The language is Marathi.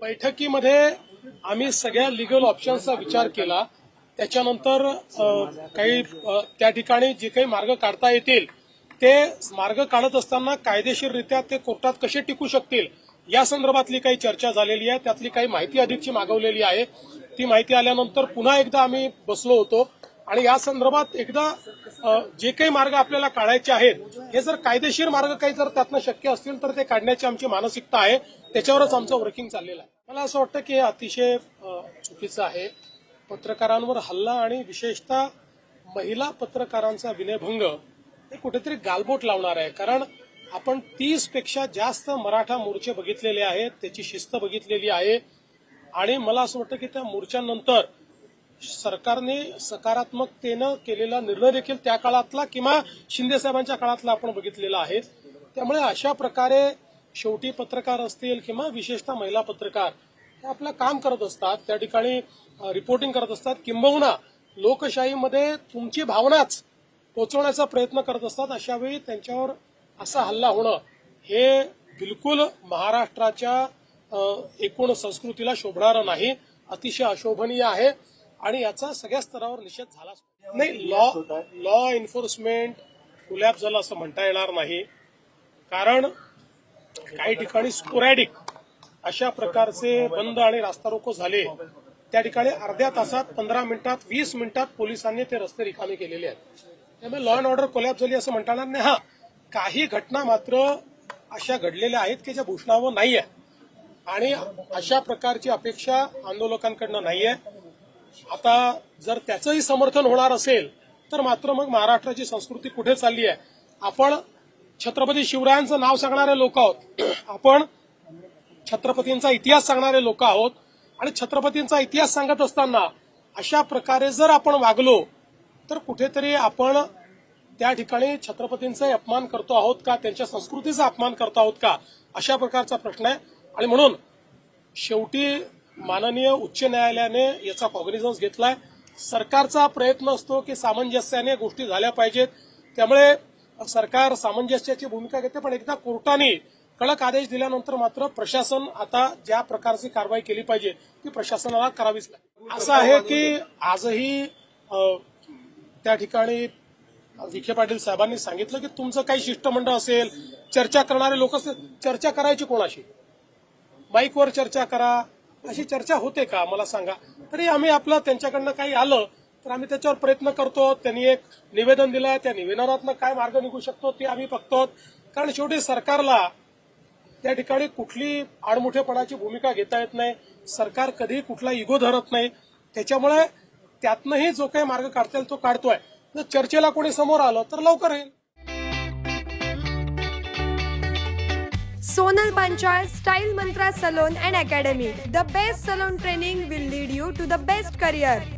बैठकीमध्ये आम्ही सगळ्या लिगल ऑप्शन्सचा विचार केला. त्याच्यानंतर काही त्या ठिकाणी जे काही मार्ग काढता येतील ते मार्ग काढत असताना कायदेशीररित्या ते कोर्टात कसे टिकू शकतील या संदर्भातली काही चर्चा झालेली आहे. त्यातली काही माहिती अधिकची मागवलेली आहे. ती माहिती आल्यानंतर पुन्हा एकदा आम्ही बसलो होतो. आणि या संदर्भात एकदा जे काही मार्ग आपल्याला काढायचे आहेत हे जर कायदेशीर मार्ग काही जर त्यातनं शक्य असतील तर ते काढण्याची आमची मानसिकता आहे. त्याच्यावरच आमचं वर्किंग चाललेलं आहे. मला असं वाटतं की हे अतिशय चुकीचं आहे. पत्रकारांवर हल्ला आणि विशेषतः महिला पत्रकारांचा विनयभंग हे कुठेतरी गालबोट लावणार आहे. कारण आपण तीसपेक्षा जास्त मराठा मोर्चे बघितलेले आहेत त्याची शिस्त बघितलेली आहे. आणि मला असं वाटतं की त्या मोर्चांनंतर सरकारने सकारात्मकतेनं केलेला निर्णय देखील त्या काळातला किंवा शिंदे साहेबांच्या काळातला आपण बघितलेला आहे. त्यामुळे अशा प्रकारे शेवटी पत्रकार असतील किंवा विशेषतः महिला पत्रकार हे आपलं काम करत असतात. त्या ठिकाणी रिपोर्टिंग करत असतात. किंबहुना लोकशाहीमध्ये तुमची भावनाच पोचवण्याचा प्रयत्न करत असतात. अशावेळी त्यांच्यावर असा हल्ला होणं हे बिलकुल महाराष्ट्राच्या एकूण संस्कृतीला शोभणारं नाही. अतिशय अशोभनीय आहे. आणि याचा सगळ्या स्तरावर निषेध पाहिजे. नाही लॉ लॉ एन्फोर्समेंट गुलाब झालं असं म्हणता येणार नाही. कारण काही ठिकाणी स्पोरॅडिक अशा प्रकारचे बंद आणि रास्ता रोको झाले त्या ठिकाणी अर्ध्या तासात पंधरा मिनिटात वीस मिनिटात पोलिसांनी ते रस्ते रिकामे केलेले आहेत. त्यामुळे लॉ अँड ऑर्डर कोलॅप झाली असं म्हणता येणार नाही. हा काही घटना मात्र अशा घडलेल्या आहेत की ज्या भूषणावं नाही आहे आणि अशा प्रकारची अपेक्षा आंदोलकांकडनं नाही आहे आता जर त्याचंही समर्थन होणार असेल तर मात्र मग महाराष्ट्राची संस्कृती कुठे चालली आहे? आपण छत्रपती शिवरायांचं नाव सांगणारे लोक आहोत. आपण छत्रपतींचा इतिहास सांगणारे लोक आहोत. आणि छत्रपतींचा इतिहास सांगत असताना अशा प्रकारे जर आपण वागलो तर कुठेतरी आपण त्या ठिकाणी छत्रपतींचा अपमान करतो आहोत का? त्यांच्या संस्कृतीचा अपमान करतो आहोत का? अशा प्रकारचा प्रश्न आहे. आणि म्हणून शेवटी माननीय उच्च न्यायालयाने याचा कॉग्निझन्स घेतलाय. सरकारचा प्रयत्न असतो की सामंजस्याने गोष्टी झाल्या पाहिजेत. त्यामुळे सरकार सामंजस्याची भूमिका घेते पण एकदा कोर्टाने कडक आदेश दिल्यानंतर मात्र प्रशासन आता ज्या प्रकारची कारवाई केली पाहिजे ती प्रशासनाला करावीच लागेल. असं आहे की आजही त्या ठिकाणी विखे पाटील साहेबांनी सांगितलं की तुमचं काही शिष्टमंडळ असेल चर्चा करणारे लोक असतील चर्चा करायची कोणाशी? बाईकवर चर्चा करा अशी चर्चा होते का? मला सांगा. तरी आम्ही आपलं त्यांच्याकडनं काही आलं तर आम्ही त्याच्यावर प्रयत्न करतो. त्यांनी एक निवेदन दिलंय त्या निवेदनातनं काय मार्ग निघू शकतो ते आम्ही बघतो. कारण शेवटी सरकारला त्या ठिकाणी कुठली आडमुठेपणाची भूमिका घेता येत नाही. सरकार कधी कुठला इगो धरत नाही. त्याच्यामुळे त्यातनंही जो काही मार्ग काढता येईल तो काढतोय. जर चर्चेला कोणी समोर आलं तर लवकर येईल. Sonal Banchal Style Mantra Salon and Academy. The best salon training will lead you to the best career.